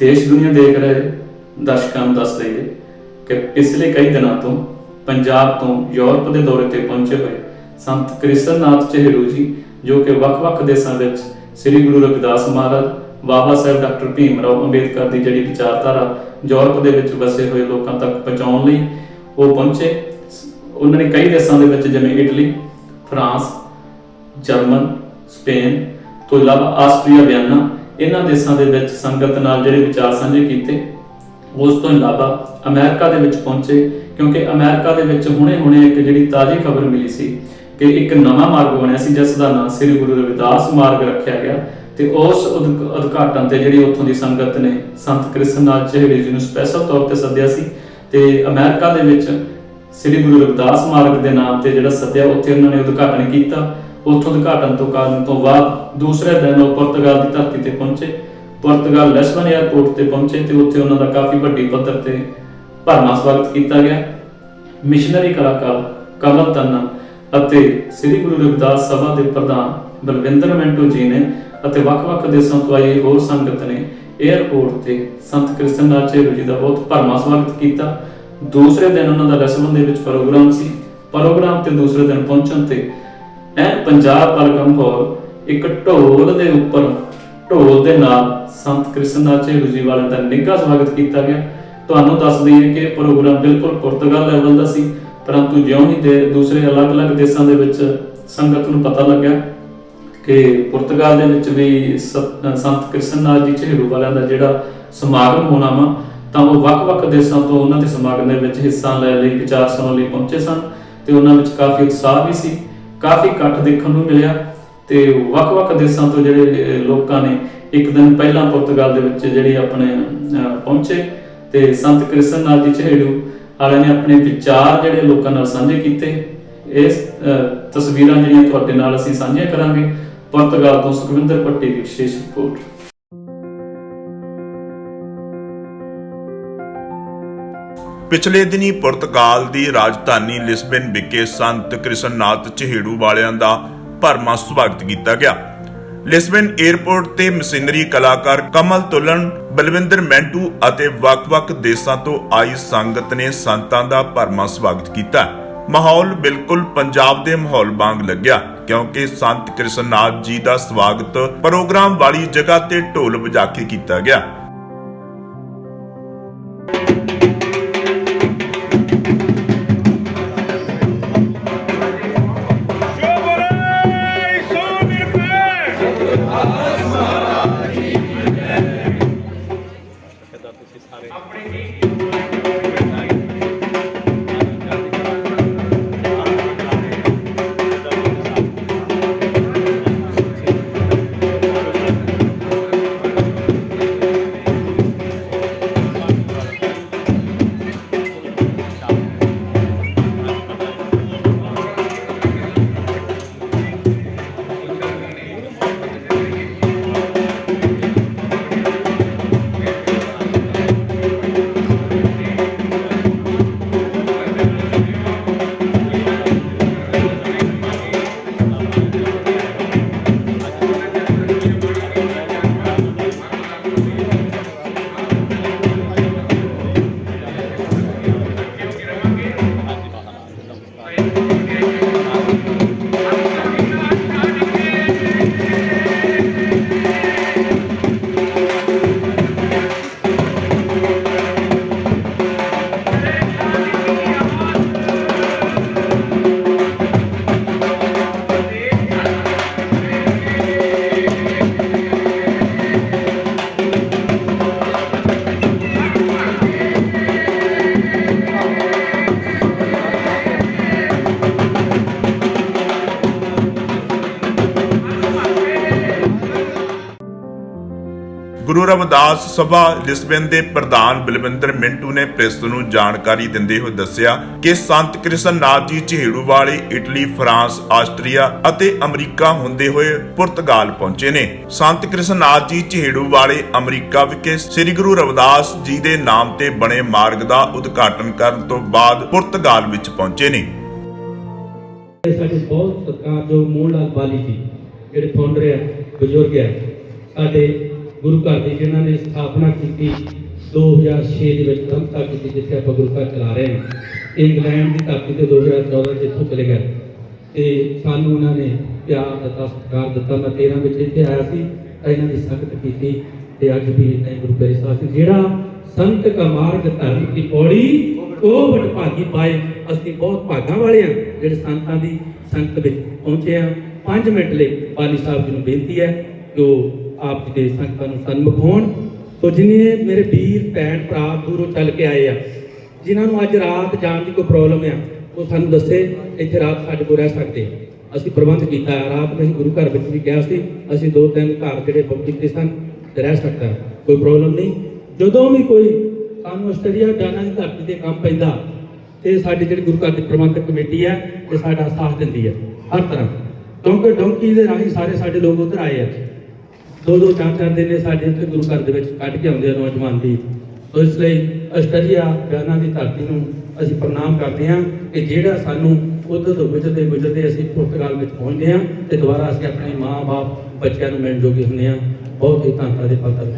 ਦੇਸ਼ ਦੁਨੀਆ ਦੇਖ ਰਹੇ ਦਰਸ਼ਕਾਂ ਨੂੰ ਦੱਸ ਦਈਏ ਕਿ ਪਿਛਲੇ ਕਈ ਦਿਨਾਂ ਤੋਂ ਪੰਜਾਬ ਤੋਂ ਯੂਰਪ ਦੇ ਦੌਰੇ ਤੇ ਪਹੁੰਚੇ ਹੋਏ ਸੰਤ ਕ੍ਰਿਸ਼ਨਨਾਥ ਚਹਿਰੂ ਜੀ, ਜੋ ਕਿ ਵੱਖ-ਵੱਖ ਦੇਸ਼ਾਂ ਵਿੱਚ ਸ੍ਰੀ ਗੁਰੂ ਰਵਿਦਾਸ ਮਹਾਰਾਜ, ਬਾਬਾ ਸਾਹਿਬ ਡਾਕਟਰ ਭੀਮ ਰਾਓ ਅੰਬੇਦਕਰ ਦੀ ਜਿਹੜੀ ਵਿਚਾਰਧਾਰਾ ਯੂਰਪ ਦੇ ਵਿੱਚ ਵਸੇ ਹੋਏ ਲੋਕਾਂ ਤੱਕ ਪਹੁੰਚਾਉਣ ਲਈ ਉਹ ਪਹੁੰਚੇ। ਉਹਨਾਂ ਨੇ ਕਈ ਦੇਸ਼ਾਂ ਦੇ ਵਿੱਚ ਜਿਵੇਂ ਇਟਲੀ, ਫਰਾਂਸ, ਜਰਮਨ, ਸਪੇਨ, ਤੋਂ ਇਲਾਵਾ ਆਸਟਰੀਆ ਵਿਅਨਾ ਇਹਨਾਂ ਦੇਸ਼ਾਂ ਦੇ ਵਿੱਚ ਸੰਗਤ ਨਾਲ ਜਿਹੜੇ ਵਿਚਾਰ ਸਾਂਝੇ ਕੀਤੇ, ਉਸ ਤੋਂ ਇਲਾਵਾ ਅਮਰੀਕਾ ਦੇ ਵਿੱਚ ਪਹੁੰਚੇ, ਕਿਉਂਕਿ ਅਮਰੀਕਾ ਦੇ ਵਿੱਚ ਹੁਣੇ-ਹੁਣੇ ਇੱਕ ਜਿਹੜੀ ਤਾਜ਼ੀ ਖਬਰ ਮਿਲੀ ਸੀ ਕਿ ਇੱਕ ਨਵਾਂ ਮਾਰਗ ਬਣਿਆ ਸੀ, ਜਿਸ ਦਾ ਨਾਮ ਸ੍ਰੀ ਗੁਰੂ ਰਵਿਦਾਸ ਮਾਰਗ ਰੱਖਿਆ ਗਿਆ ਤੇ ਉਸ ਉਦਘਾਟਨ ਤੇ ਜਿਹੜੀ ਉੱਥੋਂ ਦੀ ਸੰਗਤ ਨੇ ਸੰਤ ਕ੍ਰਿਸ਼ਨਨਾਥ ਜਿਹੜੇ ਜੀ ਨੂੰ ਸਪੈਸ਼ਲ ਤੌਰ ਤੇ ਸੱਦਿਆ ਸੀ ਤੇ ਅਮਰੀਕਾ ਦੇ ਵਿੱਚ ਸ੍ਰੀ ਗੁਰੂ ਰਵਿਦਾਸ ਮਾਰਗ ਦੇ ਨਾਮ ਤੇ ਜਿਹੜਾ ਸੱਦਿਆ, ਉੱਥੇ ਉਹਨਾਂ ਨੇ ਉਦਘਾਟਨ ਕੀਤਾ ਉੱਥੋਂ ਉਦਘਾਟਨ ਤੋਂ ਕਰਨ ਤੋਂ ਬਾਅਦ ਦੂਸਰੇ ਦਿਨ ਉਹ ਪੁਰਤਗਾਲ ਦੀ ਧਰਤੀ ਤੇ ਪਹੁੰਚੇ। ਪੁਰਤਗਾਲ ਲਿਸਬਨ 에ਅਰਪੋਰਟ ਤੇ ਪਹੁੰਚੇ ਤੇ ਉੱਥੇ ਉਹਨਾਂ ਦਾ ਕਾਫੀ ਵੱਡੀ ਪੱਧਰ ਤੇ ਭਰਵਾਂ ਸਵਾਗਤ ਕੀਤਾ ਗਿਆ। ਮਿਸ਼ਨਰੀ ਕਲਾਕਾਰ ਕਮਲ ਤੰਨਾ ਅਤੇ ਸ੍ਰੀ ਗੁਰੂ ਰਵਿਦਾਸ ਸਭਾ ਦੇ ਪ੍ਰਧਾਨ ਬਲਵਿੰਦਰ ਮਿੰਟੂ ਜੀ ਨੇ ਅਤੇ ਵੱਖ-ਵੱਖ ਦੇਸ਼ਾਂ ਤੋਂ ਆਈ ਹੋਰ ਸੰਗਤ ਨੇ 에ਅਰਪੋਰਟ ਤੇ ਸੰਤ ਕ੍ਰਿਸ਼ਨਨਾਥ ਚੇਰੂ ਜੀ ਦਾ ਬਹੁਤ ਭਰਵਾਂ ਸਵਾਗਤ ਕੀਤਾ। ਦੂਸਰੇ ਦਿਨ ਉਹਨਾਂ ਦਾ ਲਿਸਬਨ ਦੇ ਵਿੱਚ ਪ੍ਰੋਗਰਾਮ ਸੀ। ਪ੍ਰੋਗਰਾਮ ਤੇ ਦੂਸਰੇ ਦਿਨ ਪਹੁੰਚਣ ਤੇ ਐ ਪੰਜਾਬ ਪਰਗਮ ਹੌਲ ਇੱਕ ਢੋਲ ਦੇ ਉੱਪਰ, ਢੋਲ ਦੇ ਨਾਲ ਸੰਤ ਕ੍ਰਿਸ਼ਨਨਾਥ ਚੇਰੂ ਜੀ ਵਾਲਿਆਂ ਦਾ ਨਿੱਘਾ ਸਵਾਗਤ ਕੀਤਾ ਗਿਆ। ਤੁਹਾਨੂੰ ਦੱਸ ਦਈਏ ਕਿ ਪ੍ਰੋਗਰਾਮ ਬਿਲਕੁਲ ਪੁਰਤਗਾਲ ਲੈਵਲ ਦਾ ਸੀ, ਪਰੰਤੂ ਜਿਉਂ ਹੀ ਦੇ ਦੂਸਰੇ ਅਲੱਗ-ਅਲੱਗ ਦੇਸ਼ਾਂ ਦੇ ਵਿੱਚ ਸੰਗਤ ਨੂੰ ਪਤਾ ਲੱਗਿਆ ਕਿ ਪੁਰਤਗਾਲ ਦੇ ਵਿੱਚ ਵੀ ਸ- ਸੰਤ ਕ੍ਰਿਸ਼ਨਨਾਥ ਜੀ ਝੇੜੂ ਵਾਲਿਆਂ ਦਾ ਜਿਹੜਾ ਸਮਾਗਮ ਹੋਣਾ ਵਾ, ਤਾਂ ਉਹ ਵੱਖ-ਵੱਖ ਦੇਸ਼ਾਂ ਤੋਂ ਉਹਨਾਂ ਦੇ ਸਮਾਗਮ ਦੇ ਵਿੱਚ ਹਿੱਸਾ ਲੈਣ ਲਈ, ਵਿਚਾਰ ਸੁਣਨ ਲਈ ਪਹੁੰਚੇ ਸਨ ਤੇ ਉਹਨਾਂ ਵਿੱਚ ਕਾਫੀ ਉਤਸ਼ਾਹ ਵੀ ਸੀ। ਕਾਫੀ ਇਕੱਠ ਦੇਖਣ ਨੂੰ ਮਿਲਿਆ ਤੇ ਵੱਖ-ਵੱਖ ਦੇਸ਼ਾਂ ਤੋਂ ਜਿਹੜੇ ਲੋਕਾਂ ਨੇ ਇੱਕ ਦਿਨ ਪਹਿਲਾਂ ਪੁਰਤਗਾਲ ਦੇ ਵਿੱਚ ਜਿਹੜੀ ਆਪਣੇ ਪਹੁੰਚੇ ਤੇ ਸੰਤ ਕ੍ਰਿਸਨ ਕ੍ਰਿਸ਼ਨਨਾਥ ਜੀ ਝੇੜੂ ਵਾਲਿਆਂ ਨੇ ਆਪਣੇ ਵਿਚਾਰ ਜਿਹੜੇ ਲੋਕਾਂ ਨਾਲ ਸਾਂਝੇ ਕੀਤੇ, ਇਸ ਤਸਵੀਰਾਂ ਜਿਹੜੀਆਂ ਤੁਹਾਡੇ ਨਾਲ ਅਸੀਂ ਸਾਂਝੀਆਂ ਕਰਾਂਗੇ, ਪੁਰਤਗਾਲ ਤੋਂ ਸੁਖਵਿੰਦਰ ਪੱਟੀ ਦੀ ਵਿਸ਼ੇਸ਼ ਰਿਪੋਰਟ। ਪਿਛਲੇ ਦਿਨੀ ਪੁਰਤਗਾਲ ਦੀ ਰਾਜਧਾਨੀ ਲਿਸਬਨ ਵਿਖੇ ਸੰਤ ਕ੍ਰਿਸ਼ਨਨਾਥ ਚਿਹੜੂ ਵਾਲਿਆਂ ਦਾ ਭਰਮਾ ਸਵਾਗਤ ਕੀਤਾ ਗਿਆ। ਲਿਸਬਨ 에ਅਰਪੋਰਟ ਤੇ ਮਸ਼ੀਨਰੀ ਕਲਾਕਾਰ ਕਮਲ ਤੁਲਨ, ਬਲਵਿੰਦਰ ਮੈਂਟੂ ਅਤੇ ਵੱਖ-ਵੱਖ ਦੇਸ਼ਾਂ ਤੋਂ ਆਈ ਸੰਗਤ ਨੇ ਸੰਤਾਂ ਦਾ ਭਰਮਾ ਸਵਾਗਤ ਕੀਤਾ। ਮਾਹੌਲ ਬਿਲਕੁਲ ਪੰਜਾਬ ਦੇ ਮਾਹੌਲ ਵਾਂਗ ਲੱਗਿਆ, ਕਿਉਂਕਿ ਸੰਤ ਕ੍ਰਿਸ਼ਨਨਾਥ ਜੀ ਦਾ ਸਵਾਗਤ ਪ੍ਰੋਗਰਾਮ ਵਾਲੀ ਜਗ੍ਹਾ ਤੇ ਢੋਲ ਵਜਾ ਕੇ ਕੀਤਾ ਗਿਆ। ਗੁਰੂ ਰਵਿਦਾਸ ਸਭਾ ਲਿਸਬਨ ਦੇ ਪ੍ਰਧਾਨ ਬਲਵਿੰਦਰ ਮਿੰਟੂ ਨੇ ਪ੍ਰੈਸ ਨੂੰ ਜਾਣਕਾਰੀ ਦਿੰਦੇ ਹੋਏ ਦੱਸਿਆ ਕਿ ਸੰਤ ਕ੍ਰਿਸ਼ਨਨਾਥ ਜੀ ਝੇੜੂ ਵਾਲੇ ਇਟਲੀ, ਫਰਾਂਸ, ਆਸਟਰੀਆ ਅਤੇ ਅਮਰੀਕਾ ਹੁੰਦੇ ਹੋਏ ਪੁਰਤਗਾਲ ਪਹੁੰਚੇ ਨੇ। ਸੰਤ ਕ੍ਰਿਸ਼ਨਨਾਥ ਜੀ ਝੇੜੂ ਵਾਲੇ ਅਮਰੀਕਾ ਵਿਖੇ ਸ੍ਰੀ ਗੁਰੂ ਰਵਿਦਾਸ ਜੀ ਦੇ ਨਾਮ ਤੇ ਬਣੇ ਮਾਰਗ ਦਾ ਉਦਘਾਟਨ ਕਰਨ ਤੋਂ ਬਾਅਦ ਪੁਰਤਗਾਲ ਵਿੱਚ ਪਹੁੰਚੇ ਨੇ। ਸਾਡੇ ਬਹੁਤ ਸਤਿਕਾਰਯੋਗ ਮੋਹਨ ਲਾਲ ਬਾਲੀ ਜੀ, ਜਿਹੜੇ ਫਾਊਂਡਰ ਹੈ, ਬਜ਼ੁਰਗ ਹੈ, ਸਾਡੇ ਗੁਰੂ ਘਰ ਦੀ ਜਿਨ੍ਹਾਂ ਨੇ ਸਥਾਪਨਾ ਕੀਤੀ 2006 ਦੇ ਵਿੱਚ ਸੰਸਥਾ ਕੀਤੀ ਜਿੱਥੇ ਆਪਾਂ ਗੁਰੂ ਘਰ ਚਲਾ ਰਹੇ ਹਾਂ। ਇੰਗਲੈਂਡ ਦੀ ਧਰਤੀ ਤੇ 2014 ਚ ਇੱਥੋਂ ਚਲੇ ਗਏ। ਤੇ ਸਾਨੂੰ ਉਹਨਾਂ ਨੇ ਪਿਆਰ ਦਿੱਤਾ, ਸਤਿਕਾਰ ਦਿੱਤਾ। ਮੈਂ 13 ਵਿੱਚ ਇੱਥੇ ਆਇਆ ਸੀ, ਇਹਨਾਂ ਦੀ ਸੰਗਤ ਕੀਤੀ ਤੇ ਅੱਜ ਵੀ ਇਦਾਂ ਗੁਰੂ ਪਿਆਰੇ ਸਾਹਿਬ ਜਿਹੜਾ ਸੰਤ ਕਾ ਮਾਰਗ ਧਰਮ ਕੀ ਪੌੜੀ, ਉਹ ਵਡ ਭਾਗੀ ਪਾਏ। ਅਸੀਂ ਬਹੁਤ ਭਾਗਾਂ ਵਾਲੇ ਹਾਂ, ਜਿਹੜੇ ਸੰਤਾਂ ਦੀ ਸੰਗਤ ਵਿੱਚ ਪਹੁੰਚੇ ਹਾਂ। 5 ਮਿੰਟ ਲਈ ਪਾਲੀ ਸਾਹਿਬ ਜੀ ਨੂੰ ਬੇਨਤੀ ਹੈ ਕਿ ਉਹ ਆਪ ਜੀ ਦੇ ਸੰਗਤਾਂ ਨੂੰ ਸਨਮੁਖ ਹੋਣ ਸੋ ਜਿਨੇ ਮੇਰੇ ਵੀਰ, ਭੈਣ, ਭਰਾ ਦੂਰੋਂ ਚੱਲ ਕੇ ਆਏ ਆ, ਜਿਨ੍ਹਾਂ ਨੂੰ ਅੱਜ ਰਾਤ ਜਾਣ ਦੀ ਕੋਈ ਪ੍ਰੋਬਲਮ ਆ, ਉਹ ਸਾਨੂੰ ਦੱਸੇ, ਇੱਥੇ ਰਾਤ ਸਾਡੇ ਕੋਲ ਰਹਿ ਸਕਦੇ ਅਸੀਂ ਪ੍ਰਬੰਧ ਕੀਤਾ, ਰਾਤ ਨੂੰ ਅਸੀਂ ਗੁਰੂ ਘਰ ਵਿੱਚ ਵੀ ਗਿਆ ਸੀ, ਅਸੀਂ ਦੋ ਤਿੰਨ ਘਰ ਜਿਹੜੇ ਬੁੱਕ ਕੀਤੇ ਸਨ, ਤੇ ਰਹਿ ਸਕਦਾ ਕੋਈ ਪ੍ਰੋਬਲਮ ਨਹੀਂ। ਜਦੋਂ ਵੀ ਕੋਈ ਸਾਨੂੰ ਆਸਟ੍ਰੇਲੀਆ ਜਾਣਾ ਦੀ ਧਰਤੀ ਤੇ ਕੰਮ ਪੈਂਦਾ, ਤੇ ਸਾਡੀ ਜਿਹੜੀ ਗੁਰੂ ਘਰ ਦੀ ਪ੍ਰਬੰਧਕ ਕਮੇਟੀ ਹੈ ਇਹ ਸਾਡਾ ਸਾਥ ਦਿੰਦੀ ਹੈ ਹਰ ਤਰ੍ਹਾਂ। ਕਿਉਂਕਿ ਡੋਂਕੀ ਦੇ ਰਾਹੀਂ ਸਾਰੇ ਸਾਡੇ ਲੋਕ ਉਧਰ ਆਏ ਆ। ਦੋ ਦੋ ਚਾਰ ਚਾਰ ਦਿਨ ਸਾਡੇ ਉੱਤੇ ਗੁਰੂ ਘਰ ਦੇ ਵਿੱਚ ਕੱਢ ਕੇ ਆਉਂਦੇ ਆ ਨੌਜਵਾਨ ਦੀ ਸੋ ਇਸ ਲਈ ਆਸਟ੍ਰੇਲੀਆ ਬਿਆਨਾਂ ਦੀ ਧਰਤੀ ਨੂੰ ਅਸੀਂ ਪ੍ਰਣਾਮ ਕਰਦੇ ਹਾਂ ਕਿ ਜਿਹੜਾ ਸਾਨੂੰ ਉਧਰ ਤੋਂ ਗੁਜ਼ਰਦੇ ਗੁਜ਼ਰਦੇ ਅਸੀਂ ਪੁਰਤਗਾਲ ਵਿੱਚ ਪਹੁੰਚਦੇ ਹਾਂ ਤੇ ਦੁਬਾਰਾ ਅਸੀਂ ਆਪਣੇ ਮਾਂ-ਬਾਪ, ਬੱਚਿਆਂ ਨੂੰ ਮਿਲਣ ਜੋਗੇ ਹੁੰਦੇ ਹਾਂ। ਬਹੁਤ ਹੀ ਧੰਨਵਾਦ ਦੇ ਪਾਤਰ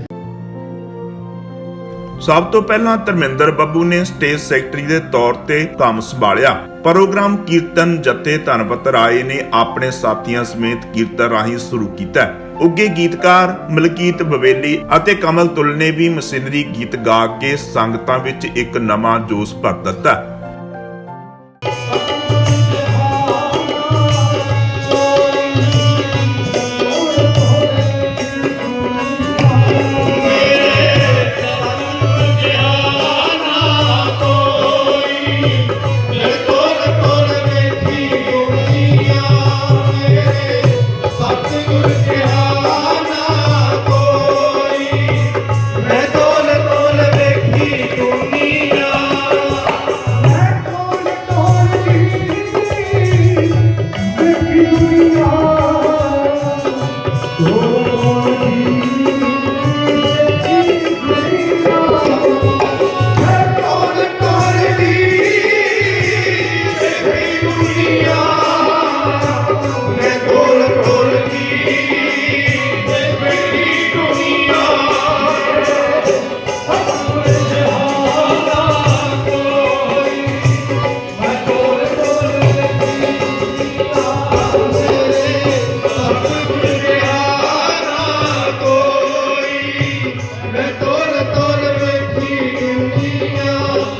ਸਭ ਤੋਂ ਪਹਿਲਾਂ ਧਰਮਿੰਦਰ ਬੱਬੂ ਨੇ ਸਟੇਜ ਸੈਕਟਰੀ ਦੇ ਤੌਰ ਤੇ ਕੰਮ ਸੰਭਾਲਿਆ। ਪ੍ਰੋਗਰਾਮ ਕੀਰਤਨ ਜਥੇ ਧਨਪਤ ਰਾਏ ਨੇ ਆਪਣੇ ਸਾਥੀਆਂ ਸਮੇਤ ਕੀਰਤਨ ਰਾਹੀਂ ਸ਼ੁਰੂ ਕੀਤਾ। ਉੱਗੇ ਗੀਤਕਾਰ ਮਲਕੀਤ ਬਵੇਲੀ ਅਤੇ ਕਮਲ ਤੁਲ ਨੇ ਵੀ ਮਸ਼ੀਨਰੀ ਗੀਤ ਗਾ ਕੇ ਸੰਗਤਾਂ ਵਿੱਚ ਇੱਕ ਨਵਾਂ ਜੋਸ਼ ਭਰ ਦਿੱਤਾ।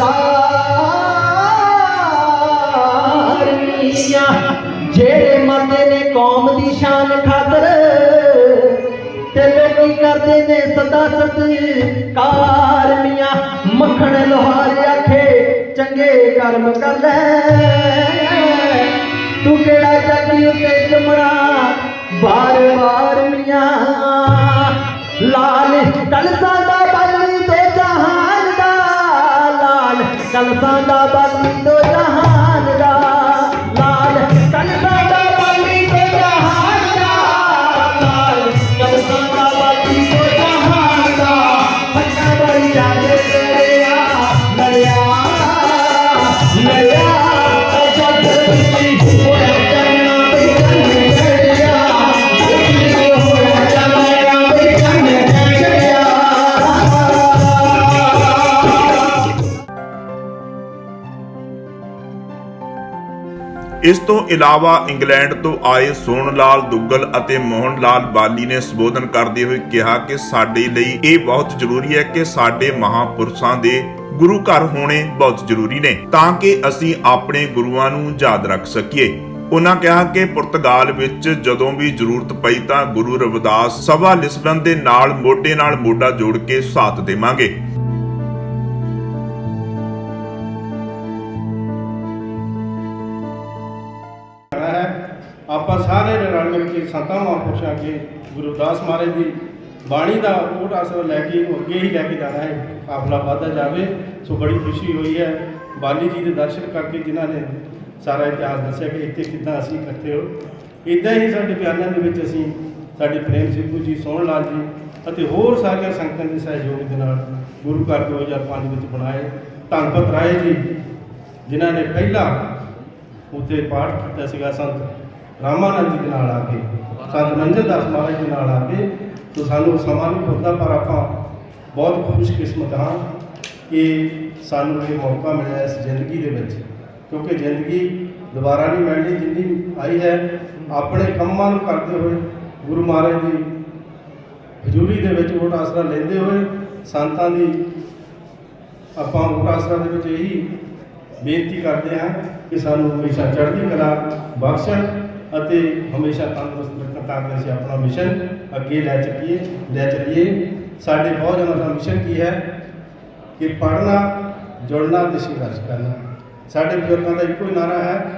ਲੋਕ ਜਿਹੜੇ ਮਰਦੇ ਨੇ ਕੌਮ ਦੀ ਸ਼ਾਨ ਖਾਤਰ ਤੇ ਲੋਕੀ ਕਰਦੇ ਨੇ ਸਦਾ ਸਤਿਕਾਰ ਮੀਆਂ? ਮੱਖਣ ਲੋਹਾਰ ਆਖੇ, ਚੰਗੇ ਕਰਮ ਕਰ ਲੈ। ਤੂੰ ਕਿਹੜਾ ਜੱਗੀ ਉੱਤੇ ਜਮਣਾ ਵਾਰ ਵਾਰ ਮੀਆਂ। ਲਾਲ ਕਲਸਾਂ ਲਾਲ ਕਲਸਾਂ ਇਸ ਤੋਂ ਇਲਾਵਾ ਇੰਗਲੈਂਡ ਤੋਂ ਆਏ ਸੋਨ ਲਾਲ ਦੁੱਗਲ ਅਤੇ ਮੋਹਨ ਲਾਲ ਬਾਲੀ ਨੇ ਸੰਬੋਧਨ ਕਰਦੇ ਹੋਏ ਕਿਹਾ ਕਿ ਸਾਡੇ ਲਈ ਇਹ ਬਹੁਤ ਜ਼ਰੂਰੀ ਹੈ ਕਿ ਸਾਡੇ ਮਹਾਪੁਰਸ਼ਾਂ ਦੇ ਗੁਰੂ ਘਰ ਹੋਣੇ ਬਹੁਤ ਜ਼ਰੂਰੀ ਨੇ, ਤਾਂ ਕਿ ਅਸੀਂ ਆਪਣੇ ਗੁਰੂਆਂ ਨੂੰ ਯਾਦ ਰੱਖ ਸਕੀਏ। ਉਹਨਾਂ ਕਿਹਾ ਕਿ ਪੁਰਤਗਾਲ ਵਿੱਚ ਜਦੋਂ ਵੀ ਜ਼ਰੂਰਤ ਪਈ ਤਾਂ ਗੁਰੂ ਰਵਿਦਾਸ ਸਭਾ ਲਿਸਬਨ ਦੇ ਨਾਲ ਮੋਢੇ ਨਾਲ ਮੋਢਾ ਜੋੜ ਕੇ ਸਾਥ ਦੇਵਾਂਗੇ। ਮਹਾਂਪੁਰਸ਼ਾਂ ਗੁਰੂ ਦਾਸ ਮਹਾਰਾਜ ਦੀ ਬਾਣੀ ਦਾ ਓਟ ਆਸਰਾ ਲੈ ਕੇ ਅੱਗੇ ਹੀ ਲੈ ਕੇ ਜਾਣਾ ਹੈ ਕਾਫਲਾ ਵਾਧਾ ਜਾਵੇ। ਸੋ ਬੜੀ ਖੁਸ਼ੀ ਹੋਈ ਹੈ। ਬਾਲੀ ਜੀ ਦੇ ਦਰਸ਼ਨ ਕਰਕੇ ਜਿਨ੍ਹਾਂ ਨੇ ਸਾਰਾ ਇਤਿਹਾਸ ਦੱਸਿਆ ਕਿ ਇੱਥੇ ਕਿੱਦਾਂ ਅਸੀਂ ਇਕੱਠੇ ਹੋ। ਇਦਾਂ ਹੀ ਸਾਡੇ ਬਿਆਨਾਂ ਦੇ ਵਿੱਚ ਅਸੀਂ ਸਾਡੇ ਪ੍ਰੇਮ ਸਿੱਧੂ ਜੀ, ਸੋਹਣ ਲਾਲ ਜੀ ਅਤੇ ਹੋਰ ਸਾਰੀਆਂ ਸੰਗਤਾਂ ਦੇ ਸਹਿਯੋਗ ਦੇ ਨਾਲ ਗੁਰੂ ਘਰ 2005 ਵਿੱਚ ਬਣਾਏ। ਧੰਨਪਤ ਰਾਏ ਜੀ, ਜਿਨ੍ਹਾਂ ਨੇ ਪਹਿਲਾ ਉੱਥੇ ਪਾਠ ਕੀਤਾ ਸੀਗਾ ਸੰਤ। ਰਾਮਾਨੰਦ ਜੀ ਦੇ ਨਾਲ ਆ ਕੇ, ਸੰਤ ਨੰਜਨ ਦਾਸ ਮਹਾਰਾਜ ਦੇ ਨਾਲ ਆ ਕੇ, ਤੋ ਸਾਨੂੰ ਸਮਾਂ ਨਹੀਂ ਪੁੱਛਦਾ, ਪਰ ਆਪਾਂ ਬਹੁਤ ਖੁਸ਼ਕਿਸਮਤ ਹਾਂ ਕਿ ਸਾਨੂੰ ਇਹ ਮੌਕਾ ਮਿਲਿਆ ਇਸ ਜ਼ਿੰਦਗੀ ਦੇ ਵਿੱਚ। ਕਿਉਂਕਿ ਜ਼ਿੰਦਗੀ ਦੁਬਾਰਾ ਨਹੀਂ ਮਿਲਣੀ ਜਿੰਨੀ ਆਈ ਹੈ, ਆਪਣੇ ਕੰਮਾਂ ਨੂੰ ਕਰਦੇ ਹੋਏ, ਗੁਰੂ ਮਹਾਰਾਜ ਦੀ ਹਜ਼ੂਰੀ ਦੇ ਵਿੱਚ ਉਹ ਆਸਰਾ ਲੈਂਦੇ ਹੋਏ, ਸੰਤਾਂ ਦੀ ਆਪਾਂ ਓਟ ਆਸਰਾ ਦੇ ਵਿੱਚ ਇਹੀ ਬੇਨਤੀ ਕਰਦੇ ਹਾਂ ਕਿ ਸਾਨੂੰ ਹਮੇਸ਼ਾ ਚੜ੍ਹਦੀ ਕਲਾ ਬਖਸ਼ਣ ਅਤੇ ਹਮੇਸ਼ਾ ਤੰਦਰੁਸਤ ਰੱਖਣ ਤਾਂ ਕਿ ਅਸੀਂ ਆਪਣਾ ਮਿਸ਼ਨ ਅੱਗੇ ਲੈ ਚੱਕੀਏ ਲੈ ਚੱਲੀਏ। ਸਾਡੇ ਬਹੁਤ ਜਨਾਂ ਦਾ ਮਿਸ਼ਨ ਕੀ ਹੈ? ਕਿ ਪੜ੍ਹਨਾ, ਜੁੜਨਾ ਤੇ ਸੰਘਰਸ਼ ਕਰਨਾ। ਸਾਡੇ ਬਜ਼ੁਰਗਾਂ ਦਾ ਇੱਕੋ ਹੀ ਨਾਰਾ ਹੈ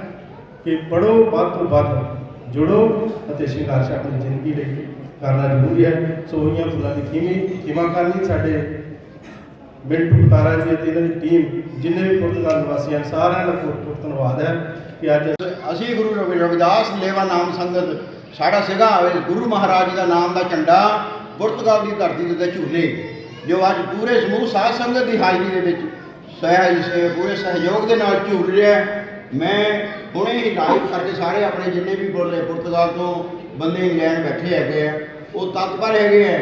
ਕਿ ਪੜ੍ਹੋ, ਵੱਧ ਤੋਂ ਵੱਧ ਜੁੜੋ ਅਤੇ ਸੰਘਰਸ਼ ਆਪਣੀ ਜ਼ਿੰਦਗੀ ਲਈ ਕਰਨਾ ਜ਼ਰੂਰੀ ਹੈ। ਸੋ ਹੋਈਆਂ ਫੁੱਲਾਂ ਦੀ ਖੀਮੀ, ਖਿਮਾ ਕਰਨੀ ਸਾਡੇ ਬਿਲਟੂ ਪਤਾਰਾ ਜੀ ਅਤੇ ਇਹਨਾਂ ਦੀ ਟੀਮ ਜਿੰਨੇ ਵੀ ਪੁਰਤਗਾਲ ਨਿਵਾਸੀ ਹਨ, ਸਾਰਿਆਂ ਦਾ ਬਹੁਤ ਬਹੁਤ ਧੰਨਵਾਦ ਹੈ ਕਿ ਅੱਜ ਅਸੀਂ ਗੁਰੂ ਰਵੀ ਰਵਿਦਾਸ ਲੇਵਾ ਨਾਮ ਸੰਗਤ, ਸਾਡਾ ਸੀਗਾ ਗੁਰੂ ਮਹਾਰਾਜ ਦਾ ਨਾਮ ਦਾ ਝੰਡਾ ਪੁਰਤਗਾਲ ਦੀ ਧਰਤੀ ਦੇ ਉੱਤੇ ਝੂਲੇ, ਜੋ ਅੱਜ ਪੂਰੇ ਸਮੂਹ ਸਾਧ ਸੰਗਤ ਦੀ ਹਾਜ਼ਰੀ ਦੇ ਵਿੱਚ ਸਹਿ, ਪੂਰੇ ਸਹਿਯੋਗ ਦੇ ਨਾਲ ਝੂਲ ਰਿਹਾ ਮੈਂ ਹੁਣੇ ਹੀ ਲਾਈਵ ਕਰਕੇ ਸਾਰੇ ਆਪਣੇ ਜਿੰਨੇ ਵੀ ਬੋਲੇ ਪੁਰਤਗਾਲ ਤੋਂ ਬੰਦੇ ਇੰਗਲੈਂਡ ਬੈਠੇ ਹੈਗੇ ਆ, ਉਹ ਤਤਪਰ ਹੈਗੇ ਆ।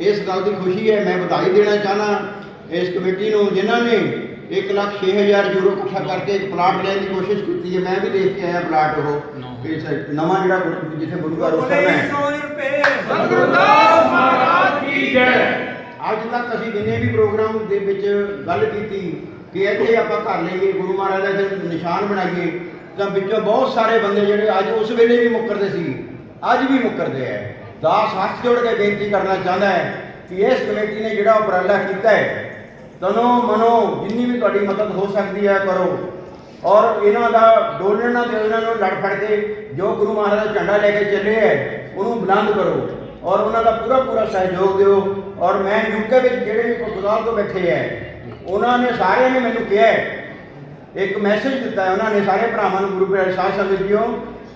ਇਸ ਗੱਲ ਦੀ ਖੁਸ਼ੀ ਹੈ, ਮੈਂ ਵਧਾਈ ਦੇਣਾ ਚਾਹਨਾ ਇਸ ਕਮੇਟੀ ਨੂੰ ਜਿਨ੍ਹਾਂ ਨੇ 1 ਲੱਖ 6000 ਯੂਰੋ ਇਕੱਠਾ ਕਰਕੇ ਇੱਕ ਪਲਾਟ ਲੈਣ ਦੀ ਕੋਸ਼ਿਸ਼ ਕੀਤੀ ਹੈ ਮੈਂ ਵੀ ਦੇਖ ਕੇ ਆਇਆ ਪਲਾਟ ਉਹ ਕਿ ਇਸ ਨਵਾਂ ਜਿਹੜਾ ਗੁਰੂ- ਜਿੱਥੇ ਗੁਰੂ ਘਰ ਉਸਰਨਾ ਹੈ ਅੱਜ ਤੱਕ ਅਸੀਂ ਜਿੰਨੇ ਵੀ ਪ੍ਰੋਗਰਾਮ ਦੇ ਵਿੱਚ ਗੱਲ ਕੀਤੀ ਕਿ ਇੱਥੇ ਆਪਾਂ ਘਰ ਲਈਏ ਗੁਰੂ ਮਹਾਰਾਜ ਦਾ ਨਿਸ਼ਾਨ ਬਣਾਈਏ ਤਾਂ ਵਿੱਚੋਂ ਬਹੁਤ ਸਾਰੇ ਬੰਦੇ ਜਿਹੜੇ ਅੱਜ ਉਸ ਵੇਲੇ ਵੀ ਮੁੱਕਰਦੇ ਸੀ ਅੱਜ ਵੀ ਮੁੱਕਰਦੇ ਹੈ ਦਾਸ ਹੱਥ ਜੋੜ ਕੇ ਬੇਨਤੀ ਕਰਨਾ ਚਾਹੁੰਦਾ ਹੈ ਕਿ ਇਸ ਕਮੇਟੀ ਨੇ ਜਿਹੜਾ ਉਪਰਾਲਾ ਕੀਤਾ ਹੈ ਤਨੋ ਮਨੋ, ਜਿੰਨੀ ਵੀ ਤੁਹਾਡੀ ਮਦਦ ਹੋ ਸਕਦੀ ਹੈ ਕਰੋ। ਔਰ ਇਹਨਾਂ ਦਾ ਡੋਲਣ ਨਾ ਦਿਓ, ਇਹਨਾਂ ਨੂੰ ਲੜ ਫੜ ਕੇ, ਜੋ ਗੁਰੂ ਮਹਾਰਾਜ ਦਾ ਝੰਡਾ ਲੈ ਕੇ ਚੱਲੇ ਹੈ, ਉਹਨੂੰ ਬੁਲੰਦ ਕਰੋ। ਔਰ ਉਹਨਾਂ ਦਾ ਪੂਰਾ ਪੂਰਾ ਸਹਿਯੋਗ ਦਿਓ। ਔਰ ਮੈਂ ਯੂਕੇ ਵਿੱਚ ਜਿਹੜੇ ਵੀ ਪੁਰਤਗਾਲ ਤੋਂ ਬੈਠੇ ਹੈ, ਉਹਨਾਂ ਨੇ ਸਾਰਿਆਂ ਨੇ ਮੈਨੂੰ ਕਿਹਾ ਇੱਕ ਮੈਸੇਜ ਦਿੱਤਾ ਹੈ ਉਹਨਾਂ ਨੇ ਸਾਰੇ ਭਰਾਵਾਂ ਨੂੰ, ਗੁਰੂ ਪਿਆਰੇ ਸਾਧ ਸੰਗਤ ਜੀਓ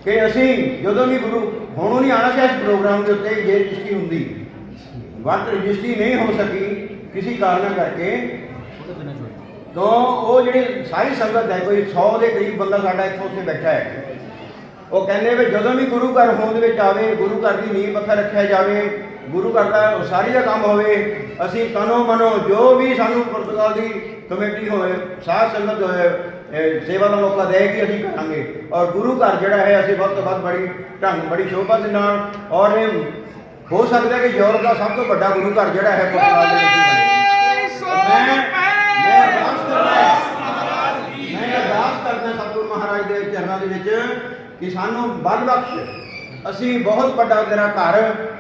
ਕਿ ਅਸੀਂ ਜਦੋਂ ਵੀ ਗੁਰੂ, ਹੁਣ ਨਹੀਂ ਆਣਾ ਸੀ ਇਸ ਪ੍ਰੋਗਰਾਮ ਦੇ ਉੱਤੇ, ਜੇ ਰਜਿਸਟਰੀ ਹੁੰਦੀ। ਵੱਧ ਰਜਿਸਟਰੀ ਨਹੀਂ ਹੋ ਸਕੀ ਕਿਸੇ ਕਾਰਨ ਕਰਕੇ ਤਾਂ ਉਹ ਜਿਹੜੀ ਸਾਰੀ ਸੰਗਤ ਹੈ ਕੋਈ 100 ਦੇ ਕਰੀਬ ਬੰਦਾ ਸਾਡਾ ਇੱਥੋਂ ਉੱਥੇ ਬੈਠਾ ਹੈ। ਉਹ ਕਹਿੰਦੇ ਵੀ ਜਦੋਂ ਵੀ ਗੁਰੂ ਘਰ ਹੋਂਦ ਵਿੱਚ ਆਵੇ ਗੁਰੂ ਘਰ ਦੀ ਨੀਂਹ ਪੱਥਰ ਰੱਖਿਆ ਜਾਵੇ ਗੁਰੂ ਘਰ ਦਾ ਉਸਾਰੀ ਦਾ ਕੰਮ ਹੋਵੇ ਅਸੀਂ ਤਨੋ ਮਨੋ ਜੋ ਵੀ ਸਾਨੂੰ ਪੁਰਤਗਾਲ ਦੀ ਕਮੇਟੀ ਹੋਵੇ ਸਾਧ ਸੰਗਤ ਹੋਵੇ ਸੇਵਾ ਦਾ ਮੌਕਾ ਦੇਗੀ ਅਸੀਂ ਕਰਾਂਗੇ। ਔਰ ਗੁਰੂ ਘਰ ਜਿਹੜਾ ਹੈ ਅਸੀਂ ਵੱਧ ਤੋਂ ਵੱਧ ਬੜੀ ਢੰਗ ਬੜੀ ਸ਼ੋਭਾ ਦੇ ਨਾਲ ਔਰ ਹੋ ਸਕਦਾ ਕਿ ਯੂਰਪ ਦਾ ਸਭ ਤੋਂ ਵੱਡਾ ਗੁਰੂ ਘਰ ਜਿਹੜਾ ਹੈ ਪੁਰਤਗਾਲ ਦੇ ਵਿੱਚ ਬਣੇ। ਮੈਂ ਮੈਂ ਅਰਦਾਸ ਕਰਦਾ ਮੈਂ ਅਰਦਾਸ ਕਰਦਾ ਸਤਿਗੁਰੂ ਮਹਾਰਾਜ ਦੇ ਚਰਨਾਂ ਦੇ ਵਿੱਚ ਕਿ ਸਾਨੂੰ ਬਲ ਬਖਸ਼ ਅਸੀਂ ਬਹੁਤ ਵੱਡਾ ਤੇਰਾ ਘਰ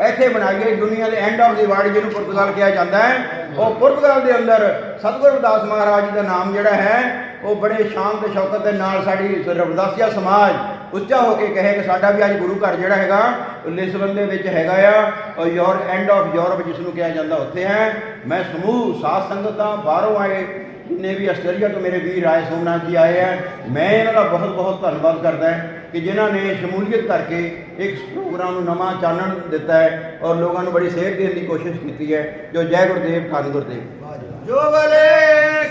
ਇੱਥੇ ਬਣਾਈਏ ਦੁਨੀਆ ਦੇ ਐਂਡ ਆਫ ਦੀ ਵਰਲਡ ਜਿਹਨੂੰ ਪੁਰਤਗਾਲ ਕਿਹਾ ਜਾਂਦਾ ਹੈ। ਉਹ ਪੁਰਤਗਾਲ ਦੇ ਅੰਦਰ ਸਤਿਗੁਰੂ ਰਵਿਦਾਸ ਮਹਾਰਾਜ ਜੀ ਦਾ ਨਾਮ ਜਿਹੜਾ ਹੈ, ਉਹ ਬੜੇ ਸ਼ਾਨ ਤੇ ਸ਼ੌਕਤ ਦੇ ਨਾਲ ਸਾਡੀ ਰਵਿਦਾਸੀਆ ਸਮਾਜ ਉੱਚਾ ਹੋ ਕੇ ਕਹੇ ਕਿ ਸਾਡਾ ਵੀ ਅੱਜ ਗੁਰੂ ਘਰ ਜਿਹੜਾ ਹੈਗਾ ਲਿਸਬਨ ਦੇ ਵਿੱਚ ਹੈਗਾ ਆ, ਔਰ ਯੂਰ ਐਂਡ ਆਫ ਯੂਰਪ ਜਿਸ ਨੂੰ ਕਿਹਾ ਜਾਂਦਾ ਉੱਥੇ ਹੈ। ਮੈਂ ਸਮੂਹ, ਸਾਧ ਸੰਗਤਾਂ ਬਾਹਰੋਂ ਆਏ, ਜਿੰਨੇ ਵੀ ਆਸਟ੍ਰੇਲੀਆ ਤੋਂ ਮੇਰੇ ਵੀਰ ਆਏ, ਸੋਮਨਾਥ ਜੀ ਆਏ ਆ, ਮੈਂ ਇਹਨਾਂ ਦਾ ਬਹੁਤ ਬਹੁਤ ਧੰਨਵਾਦ ਕਰਦਾ ਕਿ ਜਿਨ੍ਹਾਂ ਨੇ ਸ਼ਮੂਲੀਅਤ ਕਰਕੇ ਇੱਕ ਪ੍ਰੋਗਰਾਮ ਨੂੰ ਨਵਾਂ ਚਾਨਣ ਦਿੱਤਾ ਹੈ ਔਰ ਲੋਕਾਂ ਨੂੰ ਬੜੀ ਸੇਧ ਦੇਣ ਦੀ ਕੋਸ਼ਿਸ਼ ਕੀਤੀ ਹੈ। ਜੋ ਜੈ ਗੁਰਦੇਵ ਖਾਨ ਗੁਰਦੇਵ। ਜੋ ਬਲੇ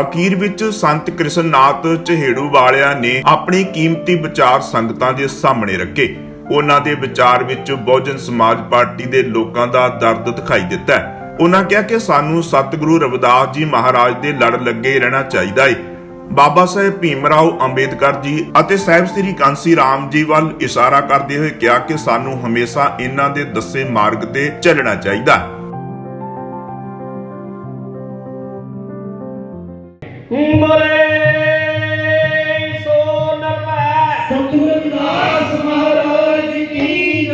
ਅਖੀਰ ਵਿੱਚ ਸੰਤ ਕ੍ਰਿਸ਼ਨਨਾਥ ਚਹੇੜੂ ਵਾਲਿਆਂ ਨੇ ਆਪਣੇ ਕੀਮਤੀ ਵਿਚਾਰ ਸੰਗਤਾਂ ਦੇ ਸਾਹਮਣੇ ਰੱਖੇ। ਉਹਨਾਂ ਦੇ ਵਿਚਾਰ ਵਿੱਚ ਬਹੁਜਨ ਸਮਾਜ ਪਾਰਟੀ ਦੇ ਲੋਕਾਂ ਦਾ ਦਰਦ ਦਿਖਾਈ ਦਿੱਤਾ ਹੈ। ਉਹਨਾਂ ਕਿਹਾ ਕਿ ਸਾਨੂੰ ਸਤਿਗੁਰੂ ਰਵਿਦਾਸ ਜੀ ਮਹਾਰਾਜ ਦੇ ਲੜ ਲੱਗੇ ਰਹਿਣਾ ਚਾਹੀਦਾ ਏ। ਬਾਬਾ ਸਾਹਿਬ ਭੀਮਰਾਓ ਅੰਬੇਦਕਰ ਜੀ ਅਤੇ ਸਾਹਿਬ ਸ੍ਰੀ ਕਾਂਸੀ ਰਾਮ ਜੀ ਵੱਲ ਇਸ਼ਾਰਾ ਕਰਦੇ ਹੋਏ ਕਿਹਾ ਕਿ ਸਾਨੂੰ ਹਮੇਸ਼ਾ ਇਹਨਾਂ ਦੇ ਦੱਸੇ ਮਾਰਗ ਤੇ ਚੱਲਣਾ ਚਾਹੀਦਾ ਹੈ। ਬੋਲੇ ਸੋ ਨਰਪੈ ਸਤਿਗੁਰੂ ਰਵਿਦਾਸ ਮਹਾਰਾਜ ਕੀ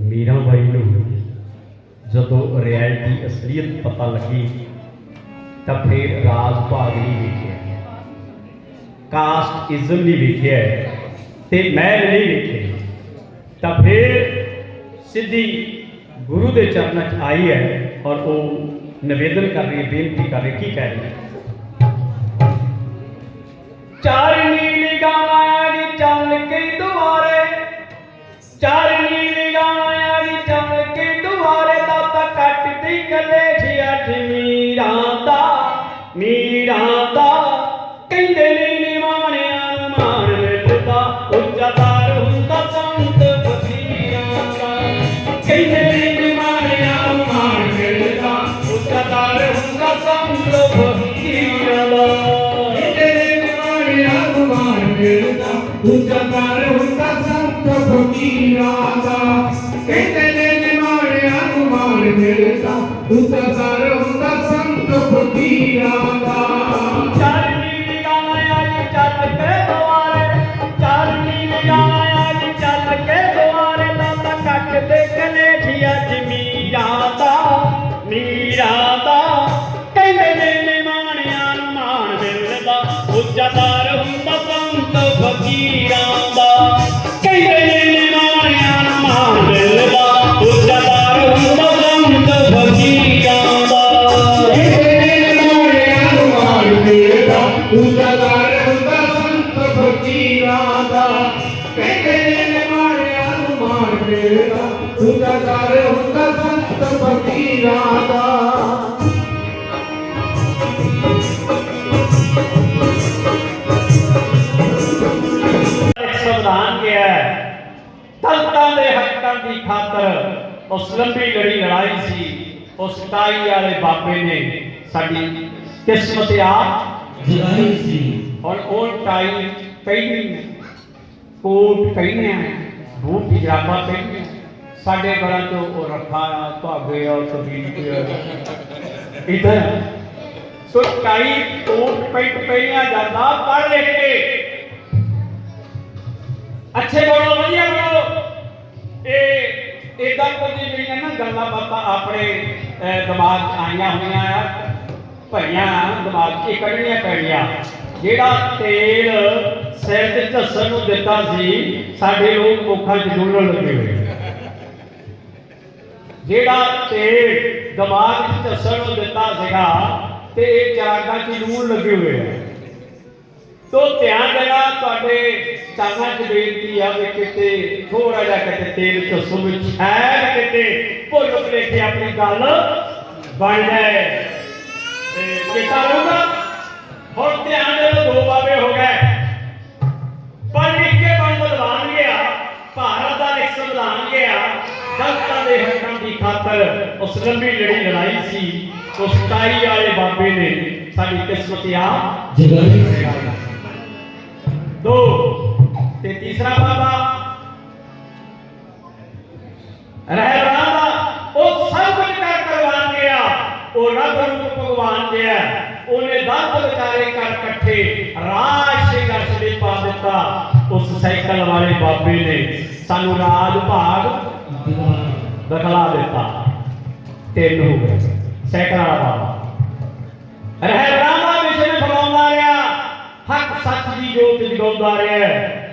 ਮੀਰਾ ਬਾਈ ਨੂੰ ਜਦੋਂ ਰਿਐਲਿਟੀ ਅਸਲੀਅਤ ਪਤਾ ਲੱਗੀ ਤਾਂ ਫਿਰ ਰਾਜ ਭਾਗ ਨਹੀਂ ਵੇਖਿਆ। ਕਾਸਟ ਇਜ਼ਮ ਨਹੀਂ ਵੇਖਿਆ ਤੇ ਮੈਲ ਨਹੀਂ ਵੇਖੇ ਤਾਂ ਫਿਰ ਸਿੱਧੀ ਗੁਰੂ ਦੇ ਚਰਨਾਂ 'ਚ ਆਈ ਹੈ ਔਰ ਉਹ ਨਿਵੇਦਨ ਕਰ ਰਹੀ ਹੈ, ਬੇਨਤੀ ਕਰ ਰਹੀ ਕੀ ਕਹਿ ਰਹੀ ਹੈ ਚਾਰਨੀ ਨਿਗਾਹਾਂ ਚੱਲ ਕੇ ਦੁਆਰੇ ਚਾਰਨੀ ਮਿਲਦਾ ਉੱਚਾਦਾਰ ਖਾਤਰ ਉਸ ਲੰਬੀ ਲੜੀ ਲੜਾਈ ਸੀ, ਉਸ ਟਾਈ ਵਾਲੇ ਬਾਬੇ ਨੇ ਸਾਡੀ ਕਿਸਮਤ ਆਪ ਜਗਾਈ ਸੀ। ਔਰ ਉਹ ਟਾਈ ਪਹਿਲੀ ਕੋਟ ਕਹਿੰਦੇ ਬੂਟ ਦੀ ਜਰਾਬਾਂ ਸਾਡੇ ਘਰਾਂ ਚੋਂ ਉਹ ਰੱਖਾ ਆ ਔਰ ਕਬੀਲ ਇਧਰ। ਸੋ ਟਾਈ ਕੋਟ ਪੈਂਟ ਪਹਿਨਿਆ ਜਾਂਦਾ, ਪੜ੍ਹ ਲਿਖ ਕੇ। ਅੱਛੇ ਬੋਲੋ, ਵਧੀਆ ਬੋਲੋ। ਇਹ ਇਦਾਂ ਕੁਝ ਜਿਹੜੀਆਂ ਨਾ ਗੱਲਾਂ ਬਾਤਾਂ ਆਪਣੇ ਦਿਮਾਗ 'ਚ ਆਈਆਂ ਹੋਈਆਂ ਆ, ਭਰੀਆਂ, ਦਿਮਾਗ 'ਚ ਕੱਢਣੀਆਂ ਪੈਣੀਆਂ। ਜਿਹੜਾ ਤੇਲ ਸਿਰ ਤੇ ਝੱਸਣ ਨੂੰ ਦਿੱਤਾ ਸੀ, ਸਾਡੇ ਲੋਕ ਮੁੱਖਾਂ 'ਚ ਡੋਲਣ ਲੱਗੇ ਹੋਏ ਜਿਹੜਾ ਤੇਲ ਦਿਮਾਗ 'ਚ ਝੱਸਣ ਨੂੰ ਦਿੱਤਾ ਸੀਗਾ, ਤੇ ਇਹ ਚਰਾਗਾਂ 'ਚ ਲੂਣ ਲੱਗੇ ਹੋਏ ਆ। ਤੋ ਧਿਆਨ ਦੇਣਾ, ਤੁਹਾਡੇ ਚਾਹਾਂ 'ਚ ਬੇਨਤੀ ਆ ਵੀ ਕਿਤੇ ਥੋੜਾ ਜਿਹਾ ਕਿਤੇ ਤੇਲ ਚੋਂ ਵਿੱਚ ਹੈ ਕਿਤੇ ਭੁੱਲ ਭੁਲੇਖੇ ਆਪਣੀ ਗੱਲ ਬਣ ਜਾਏ। ਤੇ ਕਿਤਾ ਹੋਊਗਾ? ਹੁਣ ਧਿਆਨ ਦੇ ਦੋ ਬਾਬੇ ਹੋ ਗਏ। ਪਰ ਨਿੱਕੇ ਬਣ ਬਲਵਾਨ ਗਿਆ ਭਾਰਤ ਦਾ ਇੱਕ ਸੰਵਿਧਾਨ ਗਿਆ ਦਸਤਾਂ ਦੇ ਹੱਕਾਂ ਦੀ ਖਾਤਰ ਉਸ ਲੰਬੀ ਜਿਹੜੀ ਲੜਾਈ ਸੀ, ਉਸ ਟਾਈ ਵਾਲੇ ਬਾਬੇ ਨੇ ਸਾਡੀ ਕਿਸਮਤ ਆ ਜਗਾਈ। ਸੀ ਦੋ ਤੇ ਤੀਸਰਾ ਬਾਬਾ। ਰਹਿਬਰਾਂ ਉਹ ਸਭ ਕੁਝ ਕਰ ਕਰਵਾਨ ਗਿਆ ਉਹ ਰੱਬ ਰੂਪ ਭਗਵਾਨ ਗਿਆ ਉਹਨੇ ਦਸ ਵਿਚਾਰੇ ਕਰ ਇਕੱਠੇ ਰਾਜ ਸੰਘਰਸ਼ ਦੇ ਪਾ ਦਿੱਤਾ। ਉਸ ਸਾਈਕਲ ਵਾਲੇ ਬਾਬੇ ਨੇ ਸਾਨੂੰ ਰਾਜ ਭਾਗ ਦਖਲਾ ਦਿੱਤਾ। ਤਿੰਨ ਹੋ ਗਏ। ਸਾਈਕਲ ਵਾਲਾ ਬਾਬਾ। ਰਹਿਬਰਾਂ ਦਾ ਮਿਸ਼ਨ ਫਲਾਉਂਦਾ ਰਿਹਾ ਹੱਕ ਸੱਚ ਦੀ ਜੋਤ ਜਗਾਉਂਦਾ ਰਿਹਾ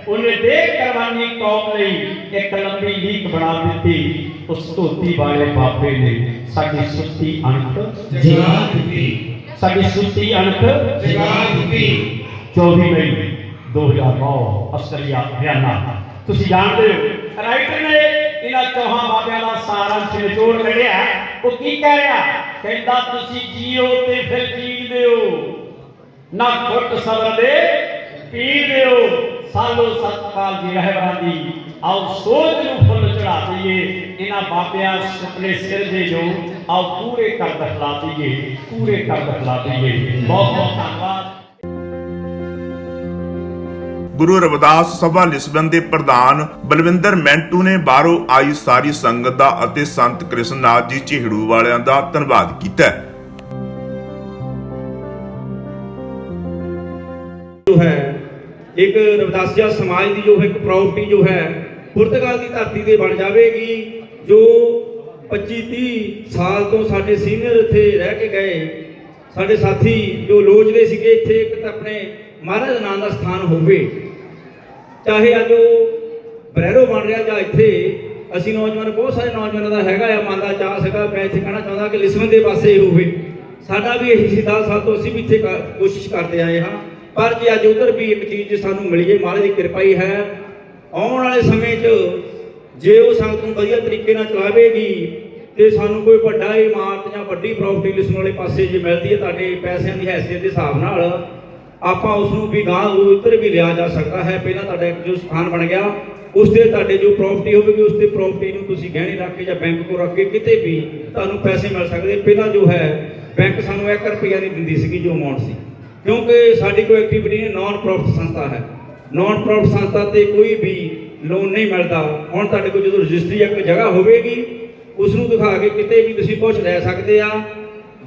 ਉਹਨੇ ਦੇਖ ਕਰਵਾਨੀ ਕੌਮ ਲਈ ਇੱਕ ਲੰਬੀ ਲੀਕ ਬਣਾ ਦਿੱਤੀ। ਉਸ ਧੋਤੀ ਵਾਲੇ ਬਾਬੇ ਨੇ ਸਾਡੀ ਸੁੱਤੀ ਅਣਖ ਜਗਾ ਦਿੱਤੀ। ਸਾਡੀ ਸੁੱਤੀ ਅਣਖ ਜਗਾ ਦਿੱਤੀ। 24 ਮਈ 2009 ਆਸਟ੍ਰੇਲੀਆ, ਹਰਿਆਣਾ। ਤੁਸੀਂ ਜਾਣਦੇ ਹੋ, ਰਾਈਟਰ ਨੇ ਇਹਨਾਂ ਚੌਹਾਂ ਬਾਬਿਆਂ ਦਾ ਸਾਰਾਂਸ਼ ਨਿਚੋੜ ਕੱਢਿਆ। ਉਹ ਕੀ ਕਹਿ ਰਿਹਾ? ਕਹਿੰਦਾ, ਤੁਸੀਂ ਜੀਓ ਤੇ ਫਿਰ ਜੀਂਦੇ ਹੋ ਨਾ ਘੁੱਟ ਸਬਰ ਦੇ ਪੀ ਦਿਓ? ਸਾਲੋ ਸਤਪਾਲ ਜੀ ਰਹਿਬਰਾਂ ਆਓ ਸੋਚ ਨੂੰ ਫੁੱਲ ਚੜਾ ਦਈਏ। ਇਹਨਾਂ ਬਾਬਿਆਂ ਸੁਪਨੇ ਸਿਰ ਦੇ ਜੋ, ਆਓ ਪੂਰੇ ਕਰ ਦਿਖਲਾ ਦਈਏ। ਪੂਰੇ ਕਰ ਦਿਖਲਾ ਦਈਏ। ਬਹੁਤ ਬਹੁਤ ਧੰਨਵਾਦ। ਗੁਰੂ ਰਵਿਦਾਸ ਸਭਾ ਲਿਸਬਨ ਦੇ ਪ੍ਰਧਾਨ ਬਲਵਿੰਦਰ ਮੈਂਟੂ ਨੇ ਬਾਹਰੋਂ ਆਈ ਸਾਰੀ ਸੰਗਤ ਦਾ ਅਤੇ ਸੰਤ ਕ੍ਰਿਸ਼ਨਨਾਥ ਜੀ ਝਿਹੜੂ ਵਾਲਿਆਂ ਦਾ ਧੰਨਵਾਦ ਕੀਤਾ ਇੱਕ ਰਵਿਦਾਸੀਆ ਸਮਾਜ ਦੀ ਜੋ ਇੱਕ ਪ੍ਰਾਪਰਟੀ ਜੋ ਹੈ, ਪੁਰਤਗਾਲ ਦੀ ਧਰਤੀ ਤੇ ਬਣ ਜਾਵੇਗੀ, ਜੋ 25 30 ਸਾਲ ਤੋਂ ਸਾਡੇ ਸੀਨੀਅਰ ਇੱਥੇ ਰਹਿ ਕੇ ਗਏ। ਸਾਡੇ ਸਾਥੀ ਜੋ ਲੋਚਦੇ ਸੀਗੇ ਇੱਥੇ, ਇੱਕ ਤਾਂ ਆਪਣੇ ਮਹਾਰਾਜ ਨਾਮ ਦਾ ਸਥਾਨ ਹੋਵੇ। ਚਾਹੇ ਅੱਜ ਉਹ ਬਰੈਰੋ ਬਣ ਰਿਹਾ ਜਾਂ ਇੱਥੇ, ਅਸੀਂ ਨੌਜਵਾਨ, ਬਹੁਤ ਸਾਰੇ ਨੌਜਵਾਨਾਂ ਦਾ ਹੈਗਾ ਆ, ਮਨ ਦਾ ਚਾਹ ਸੀਗਾ। ਮੈਂ ਇੱਥੇ ਕਹਿਣਾ ਚਾਹੁੰਦਾ ਕਿ ਲਿਸਬਨ ਦੇ ਪਾਸੇ ਹੋਵੇ। ਸਾਡਾ ਵੀ ਇਹੀ ਸੀ 10 ਸਾਲ ਤੋਂ ਅਸੀਂ ਵੀ ਇੱਥੇ ਕਰ- ਕੋਸ਼ਿਸ਼ ਕਰਦੇ ਆਏ ਹਾਂ। ਪਰ ਜੇ ਅੱਜ ਉਧਰ ਵੀ ਇੱਕ ਚੀਜ਼ ਸਾਨੂੰ ਮਿਲੀ ਜੇ ਮਹਾਰਾਜ ਦੀ ਕਿਰਪਾ ਹੀ ਹੈ ਆਉਣ ਵਾਲੇ ਸਮੇਂ 'ਚ ਜੇ ਉਹ ਸੰਗਤ ਨੂੰ ਵਧੀਆ ਤਰੀਕੇ ਨਾਲ ਚਲਾਵੇਗੀ ਤੇ ਸਾਨੂੰ ਕੋਈ ਵੱਡਾ ਇਮਾਰਤ ਜਾਂ ਵੱਡੀ ਪ੍ਰਾਪਰਟੀ ਲਿਸਬਨ ਵਾਲੇ ਪਾਸੇ ਜੇ ਮਿਲਦੀ ਹੈ, ਤੁਹਾਡੇ ਪੈਸਿਆਂ ਦੀ ਹੈਸੀਅਤ ਦੇ ਹਿਸਾਬ ਨਾਲ ਆਪਾਂ ਉਸ ਨੂੰ ਵੀ ਗਾਂ ਉੱਤਰ ਵੀ ਲਿਆ ਜਾ ਸਕਦਾ ਹੈ। ਪਹਿਲਾਂ ਤੁਹਾਡਾ ਇੱਕ ਜੋ ਸਥਾਨ ਬਣ ਗਿਆ, ਉਸ ਤੇ ਤੁਹਾਡੇ ਜੋ ਪ੍ਰਾਪਰਟੀ ਹੋਵੇਗੀ, ਉਸ ਤੇ ਪ੍ਰਾਪਰਟੀ ਨੂੰ ਤੁਸੀਂ ਗਹਿਣੇ ਰੱਖ ਕੇ ਜਾਂ ਬੈਂਕ ਕੋਲ ਰੱਖ ਕੇ ਕਿਤੇ ਵੀ ਤੁਹਾਨੂੰ ਪੈਸੇ ਮਿਲ ਸਕਦੇ। ਪਹਿਲਾਂ ਜੋ ਹੈ ਬੈਂਕ ਸਾਨੂੰ 1 ਰੁਪਿਆ ਨਹੀਂ ਦਿੰਦੀ ਸੀਗੀ, ਜੋ ਅਮਾਉਂਟ ਸੀ। ਕਿਉਂਕਿ ਸਾਡੀ ਕੋਈ ਐਕਟੀਵਿਟੀ ਨਹੀਂ ਨਾਨ ਪ੍ਰੋਫਿਟ ਸੰਸਥਾ ਹੈ। ਨਾਨ ਪ੍ਰੋਫਿਟ ਸੰਸਥਾ ਤੇ ਕੋਈ ਵੀ ਲੋਨ ਨਹੀਂ ਮਿਲਦਾ। ਹੁਣ ਤੁਹਾਡੇ ਕੋਲ ਜਦੋਂ ਰਜਿਸਟਰੀ ਇੱਕ ਜਗ੍ਹਾ ਹੋਵੇਗੀ ਉਸ ਨੂੰ ਦਿਖਾ ਕੇ ਕਿਤੇ ਵੀ ਤੁਸੀਂ ਕੁਝ ਲੈ ਸਕਦੇ ਆ।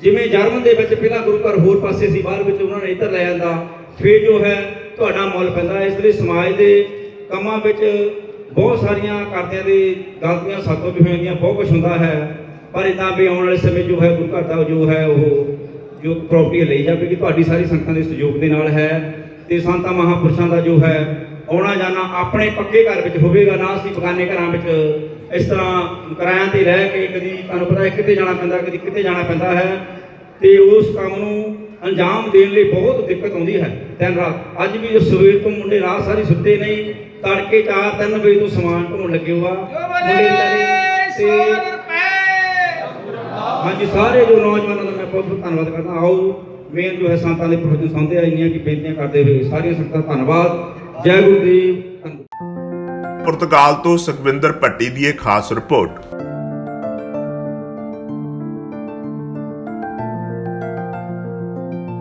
ਜਿਵੇਂ ਜਰਮਨ ਦੇ ਵਿੱਚ ਪਹਿਲਾਂ ਗੁਰੂ ਘਰ ਹੋਰ ਪਾਸੇ ਸੀ, ਬਾਅਦ ਵਿੱਚ ਉਹਨਾਂ ਨੇ ਇੱਧਰ ਲੈ ਜਾਂਦਾ ਫਿਰ ਜੋ ਹੈ, ਤੁਹਾਡਾ ਮੁੱਲ ਪੈਂਦਾ। ਇਸ ਲਈ ਸਮਾਜ ਦੇ ਕੰਮਾਂ ਵਿੱਚ ਬਹੁਤ ਸਾਰੀਆਂ ਕਰਦਿਆਂ ਦੇ ਗਲਤੀਆਂ, ਸਾਤੋਂ ਵੀ ਹੋ ਬਹੁਤ ਕੁਝ ਹੁੰਦਾ ਹੈ। ਪਰ ਇਦਾਂ ਵੀ ਆਉਣ ਵਾਲੇ ਸਮੇਂ ਜੋ ਹੈ, ਗੁਰੂ ਘਰ ਦਾ ਜੋ ਹੈ, ਉਹ ਜੋ ਪ੍ਰਾਪਰਟੀ ਲਈ ਜਾਵੇਗੀ ਤੁਹਾਡੀ ਸਾਰੀ ਸੰਗਤਾਂ ਦੇ ਸਹਿਯੋਗ ਦੇ ਨਾਲ ਹੈ ਤੇ ਸੰਤਾਂ ਮਹਾਪੁਰਸ਼ਾਂ ਦਾ ਜੋ ਹੈ ਆਉਣਾ ਜਾਣਾ ਆਪਣੇ ਪੱਕੇ ਘਰ ਵਿੱਚ ਹੋਵੇਗਾ ਨਾ ਅਸੀਂ ਬਗਾਨੇ ਘਰਾਂ ਵਿੱਚ ਇਸ ਤਰ੍ਹਾਂ ਕਿਰਾਇਆਂ ਤੇ ਰਹਿ ਕੇ ਕਦੀ ਤੁਹਾਨੂੰ ਪਤਾ ਹੈ ਕਿਤੇ ਜਾਣਾ ਪੈਂਦਾ ਕਦੀ ਕਿਤੇ ਜਾਣਾ ਪੈਂਦਾ ਹੈ ਤੇ ਉਸ ਕੰਮ ਨੂੰ ਅੰਜਾਮ ਦੇਣ ਲਈ ਬਹੁਤ ਦਿੱਕਤ ਆਉਂਦੀ ਹੈ ਦਿਨ ਰਾਤ। ਅੱਜ ਵੀ ਜੋ ਸਵੇਰ ਤੋਂ ਮੁੰਡੇ ਰਾਤ ਸਾਰੀ ਸੁੱਤੇ ਨਹੀਂ ਤੜਕੇ 4-3 ਵਜੇ ਤੋਂ ਸਮਾਨ ਢੋਣ ਲੱਗੇ ਹੋਆ। ਮੁੰਡੇ ਤੇ ਹਾਂਜੀ ਸਾਰੇ ਜੋ ਨੌਜਵਾਨਾਂ ਦਾ ਬਹੁਤ ਬਹੁਤ ਧੰਨਵਾਦ ਕਰਦਾ। ਆਓ, ਮੇਨ ਜੋ ਹੈ ਸੰਤਾਂ ਦੇ ਪ੍ਰਵਚਨ ਸੁਣਦੇ ਆ ਇੰਨੀਆਂ ਕੀ ਬੇਨਤੀਆਂ ਕਰਦੇ ਹੋਏ ਸਾਰੀਆਂ ਸੰਗਤਾਂ ਧੰਨਵਾਦ। ਜੈ ਗੁਰਦੇਵ ਧੰਨਵਾਦ ਪੁਰਤਗਾਲ ਤੋਂ ਸੁਖਵਿੰਦਰ ਭੱਟੀ ਦੀ ਇਹ ਖਾਸ ਰਿਪੋਰਟ।